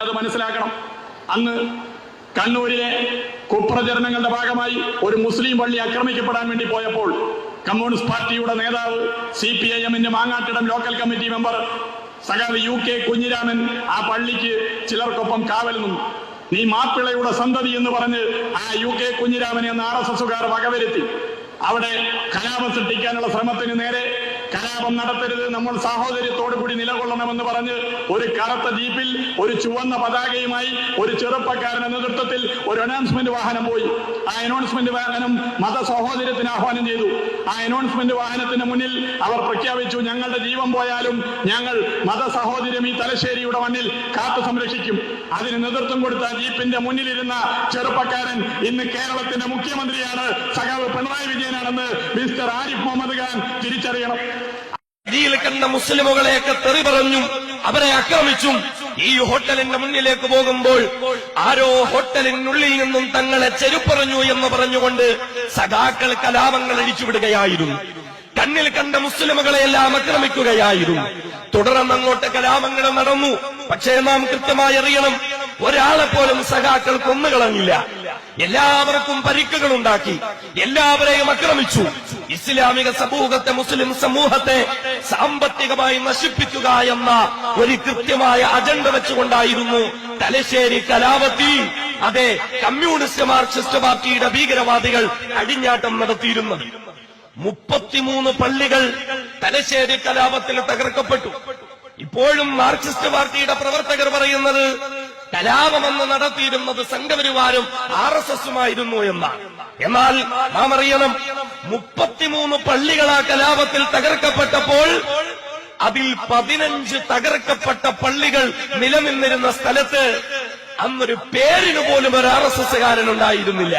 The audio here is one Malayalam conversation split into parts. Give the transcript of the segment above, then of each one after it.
അത് മനസ്സിലാക്കണം. അന്ന് കണ്ണൂരിലെ കുപ്രചരണങ്ങളുടെ ഭാഗമായി ഒരു മുസ്ലിം പള്ളി ആക്രമിക്കപ്പെടാൻ വേണ്ടി പോയപ്പോൾ കമ്മ്യൂണിസ്റ്റ് പാർട്ടിയുടെ നേതാവ് സി പി ഐ എമ്മിന്റെ മാങ്ങാട്ടിടം ലോക്കൽ കമ്മിറ്റി മെമ്പർ സഖാവ് യു കെ കുഞ്ഞിരാമൻ ആ പള്ളിക്ക് ചിലർക്കൊപ്പം കാവൽ നിന്നു. നീ മാപ്പിളയുടെ സന്തതി എന്ന് പറഞ്ഞ് ആ യു കെ കുഞ്ഞിരാമനെ എന്ന് ആർ എസ് എസുകാർ വകവരുത്തി. അവിടെ കലാപം സൃഷ്ടിക്കാനുള്ള ശ്രമത്തിന് നേരെ കലാപം നടത്തരുത്. നമ്മൾ സാഹോദര്യത്തോടു കൂടി നിലകൊള്ളണമെന്ന് പറഞ്ഞ് ഒരു കറുത്ത ജീപ്പിൽ ഒരു ചുവന്ന പതാകയുമായി ഒരു ചെറുപ്പക്കാരന്റെ നേതൃത്വത്തിൽ ഒരു അനൗൺസ്മെന്റ് വാഹനം പോയി. ആ അനൗൺസ്മെന്റ് വാഹനം മത സഹോദര്യത്തിന് ആഹ്വാനം ചെയ്തു. ആ അനൗൺസ്മെന്റ് വാഹനത്തിന് മുന്നിൽ അവർ പ്രഖ്യാപിച്ചു ഞങ്ങളുടെ ജീവൻ പോയാലും ഞങ്ങൾ മത സഹോദര്യം ഈ തലശ്ശേരിയുടെ മണ്ണിൽ കാത്തു സംരക്ഷിക്കും. അതിന് നേതൃത്വം കൊടുത്ത ജീപ്പിന്റെ മുന്നിലിരുന്ന ചെറുപ്പക്കാരൻ ഇന്ന് കേരളത്തിന്റെ മുഖ്യമന്ത്രിയാണ്. സഖാവ് പിണറായി വിജയനാണെന്ന് മിസ്റ്റർ ആരിഫ് മുഹമ്മദ് ഖാൻ തിരിച്ചറിയണം. മുസ്ലിമുകളെയൊക്കെ തെറി പറഞ്ഞും അവരെ ആക്രമിച്ചും ഈ ഹോട്ടലിന്റെ മുന്നിലേക്ക് പോകുമ്പോൾ ആരോ ഹോട്ടലിനുള്ളിൽ നിന്നും തങ്ങളെ ചെരുപ്പറഞ്ഞു എന്ന് പറഞ്ഞുകൊണ്ട് സഖാക്കൾ കലാപങ്ങൾ അഴിച്ചുവിടുകയായിരുന്നു കണ്ണിൽ കണ്ട മുസ്ലിമുകളെയെല്ലാം ആക്രമിക്കുകയായിരുന്നു. തുടർന്ന് അങ്ങോട്ട് കലാപങ്ങൾ നടന്നു. പക്ഷേ നാം കൃത്യമായി അറിയണം ഒരാളെ പോലും സഖാക്കൾ കൊന്നുകളഞ്ഞില്ല എല്ലാവർക്കും പരിക്കുകൾ ഉണ്ടാക്കി എല്ലാവരെയും ആക്രമിച്ചു. ഇസ്ലാമിക സമൂഹത്തെ മുസ്ലിം സമൂഹത്തെ സാമ്പത്തികമായി നശിപ്പിക്കുക എന്ന ഒരു കൃത്യമായ അജണ്ട വെച്ചുകൊണ്ടായിരുന്നു തലശ്ശേരി കലാപത്തി അതെ കമ്മ്യൂണിസ്റ്റ് മാർക്സിസ്റ്റ് പാർട്ടിയുടെ ഭീകരവാദികൾ അടിഞ്ഞാട്ടം നടത്തിയിരുന്നത്. മുപ്പത്തിമൂന്ന് പള്ളികൾ തലശ്ശേരി കലാപത്തിൽ തകർക്കപ്പെട്ടു. ഇപ്പോഴും മാർക്സിസ്റ്റ് പാർട്ടിയുടെ പ്രവർത്തകർ പറയുന്നത് കലാപമെന്ന് നടത്തിയിരുന്നത് സംഘപരിവാരും ആർ എസ് എസുമായിരുന്നു എന്നാണ്. എന്നാൽ നാം അറിയണം മുപ്പത്തിമൂന്ന് പള്ളികൾ ആ കലാപത്തിൽ തകർക്കപ്പെട്ടപ്പോൾ അതിൽ പതിനഞ്ച് തകർക്കപ്പെട്ട പള്ളികൾ നിലനിന്നിരുന്ന സ്ഥലത്ത് അന്നൊരു പേരിന് പോലും ഒരു ആർ എസ് എസ്സുകാരൻ ഉണ്ടായിരുന്നില്ല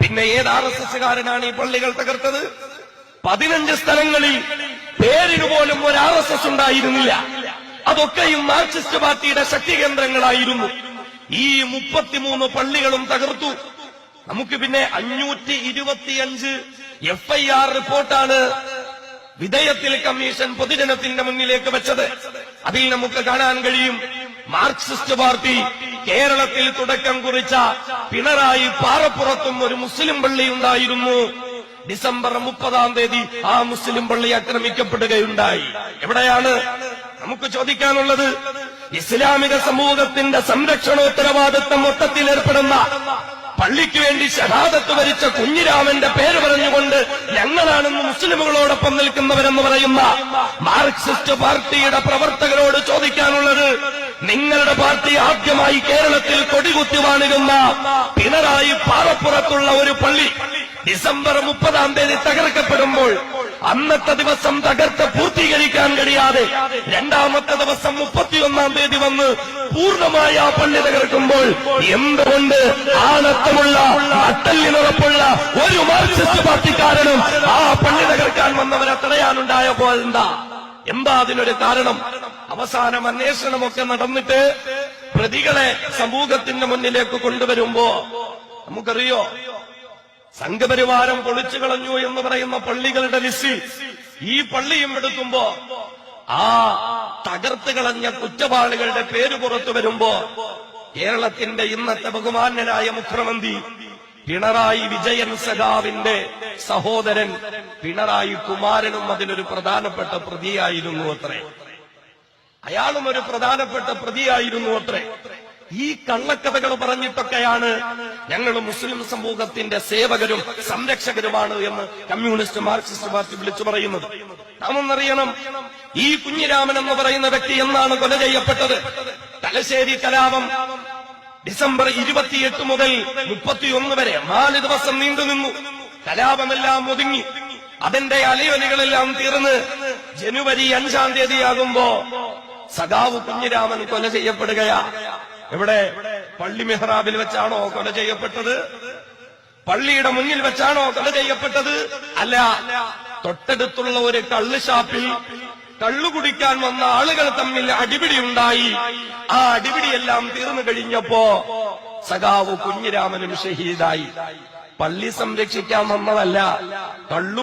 പിന്നെ ഏത് ആർ എസ് എസ്സുകാരനാണ് ഈ പള്ളികൾ തകർത്തത്? പതിനഞ്ച് സ്ഥലങ്ങളിൽ പേരിന് പോലും ഒരു ആർ എസ് എസ് ഉണ്ടായിരുന്നില്ല. അതൊക്കെയും മാർക്സിസ്റ്റ് പാർട്ടിയുടെ ശക്തി കേന്ദ്രങ്ങളായിരുന്നു ഈ മുപ്പത്തിമൂന്ന് പള്ളികളും തകർത്തു. നമുക്ക് പിന്നെ അഞ്ഞൂറ്റി ഇരുപത്തിയഞ്ച് എഫ് ഐ ആർ റിപ്പോർട്ടാണ് വിധേയത്തിൽ കമ്മീഷൻ പൊതുജനത്തിന്റെ മുന്നിലേക്ക് വെച്ചത്. അതിൽ നമുക്ക് കാണാൻ കഴിയും മാർക്സിസ്റ്റ് പാർട്ടി കേരളത്തിൽ തുടക്കം കുറിച്ച പിണറായി പാറപ്പുറത്തും ഒരു മുസ്ലിം പള്ളി ഉണ്ടായിരുന്നു. ഡിസംബർ മുപ്പതാം തീയതി ആ മുസ്ലിം പള്ളി ആക്രമിക്കപ്പെടുകയുണ്ടായി. എവിടെയാണ്? നമുക്ക് ചോദിക്കാനുള്ളത് ഇസ്ലാമിക സമൂഹത്തിന്റെ സംരക്ഷണോത്തരവാദിത്വം മൊത്തത്തിൽ ഏർപ്പെടുന്ന പള്ളിക്ക് വേണ്ടി ഷഹാദത്ത് വരിച്ച കുഞ്ഞിരാമന്റെ പേര് പറഞ്ഞുകൊണ്ട് ഞങ്ങളാണെന്ന് മുസ്ലിമുകളോടൊപ്പം നിൽക്കുന്നവരെന്ന് പറയുന്ന മാർക്സിസ്റ്റ് പാർട്ടിയുടെ പ്രവർത്തകരോട് ചോദിക്കാനുള്ളത് നിങ്ങളുടെ പാർട്ടി ആദ്യമായി കേരളത്തിൽ കൊടികുത്തി വാണിരുന്ന പിണറായി പാറപ്പുറത്തുള്ള ഒരു പള്ളി ഡിസംബർ മുപ്പതാം തീയതി തകർക്കപ്പെടുമ്പോൾ അന്നത്തെ ദിവസം തകർത്ത് പൂർത്തീകരിക്കാൻ കഴിയാതെ രണ്ടാമത്തെ ദിവസം മുപ്പത്തിയൊന്നാം തീയതി വന്ന് പൂർണമായി ആ പള്ളി തകർക്കുമ്പോൾ എന്തുകൊണ്ട് ആണത്തമുള്ള അട്ടല്ലിനുറപ്പുള്ള ഒരു മാർക്സിസ്റ്റ് പാർട്ടിക്കാരനും ആ പള്ളി തകർക്കാൻ വന്നവരെ തടയാനുണ്ടായപ്പോൾ എന്താ? എന്താ അതിനൊരു കാരണം? അവസാനം അന്വേഷണമൊക്കെ നടന്നിട്ട് പ്രതികളെ സമൂഹത്തിന്റെ മുന്നിലേക്ക് കൊണ്ടുവരുമ്പോ നമുക്കറിയോ? സംഘപരിവാരം പൊളിച്ചു കളഞ്ഞു എന്ന് പറയുന്ന പള്ളികളുടെ ലിസ്റ്റിൽ ഈ പള്ളിയും എടുക്കുമ്പോ ആ തകർത്ത് കളഞ്ഞ കുറ്റവാളികളുടെ പേര് പുറത്തു വരുമ്പോ കേരളത്തിന്റെ ഇന്നത്തെ ബഹുമാന്യനായ മുഖ്യമന്ത്രി പിണറായി വിജയൻ സഖാവിന്റെ സഹോദരൻ പിണറായി കുമാരനും അതിനൊരു പ്രധാനപ്പെട്ട പ്രതിയായിരുന്നു അത്രേ. അയാളും ഒരു പ്രധാനപ്പെട്ട പ്രതിയായിരുന്നു അത്രേ. ഈ കള്ളക്കഥകൾ പറഞ്ഞിട്ടൊക്കെയാണ് ഞങ്ങൾ മുസ്ലിം സമൂഹത്തിന്റെ സേവകരും സംരക്ഷകരുമാണ് എന്ന് കമ്മ്യൂണിസ്റ്റ് മാർക്സിസ്റ്റ് പാർട്ടി വിളിച്ചു പറയുന്നത്. നാമൊന്നറിയണം ഈ കുഞ്ഞിരാമൻ എന്ന് പറയുന്ന വ്യക്തി എന്നാണ് കൊല ചെയ്യപ്പെട്ടത്. തലശ്ശേരി കലാപം ഡിസംബർ ഇരുപത്തിയെട്ട് മുതൽ മുപ്പത്തിയൊന്ന് വരെ നാല് ദിവസം നീണ്ടു നിന്നു. കലാപമെല്ലാം ഒതുങ്ങി. അതിന്റെ അലയൊലികളെല്ലാം തീർന്ന് ജനുവരി അഞ്ചാം തീയതിയാകുമ്പോ സഖാവ് കുഞ്ഞിരാമൻ കൊല ചെയ്യപ്പെടുകയാ. എവിടെ? പള്ളി മെഹ്റാബിൽ വെച്ചാണോ കൊല ചെയ്യപ്പെട്ടത്? പള്ളിയുടെ മുന്നിൽ വെച്ചാണോ കൊല ചെയ്യപ്പെട്ടത്? അല്ല തൊട്ടടുത്തുള്ള ഒരു കള്ള് ഷാപ്പിൽ കള്ളു കുടിക്കാൻ വന്ന ആളുകൾ തമ്മിൽ അടിപിടി ഉണ്ടായി. ആ അടിപിടിയെല്ലാം തീർന്നു കഴിഞ്ഞപ്പോ സഖാവ് കുഞ്ഞിരാമനും ഷഹീദായി. പള്ളി സംരക്ഷിക്കാൻ വന്നതല്ല കള്ളു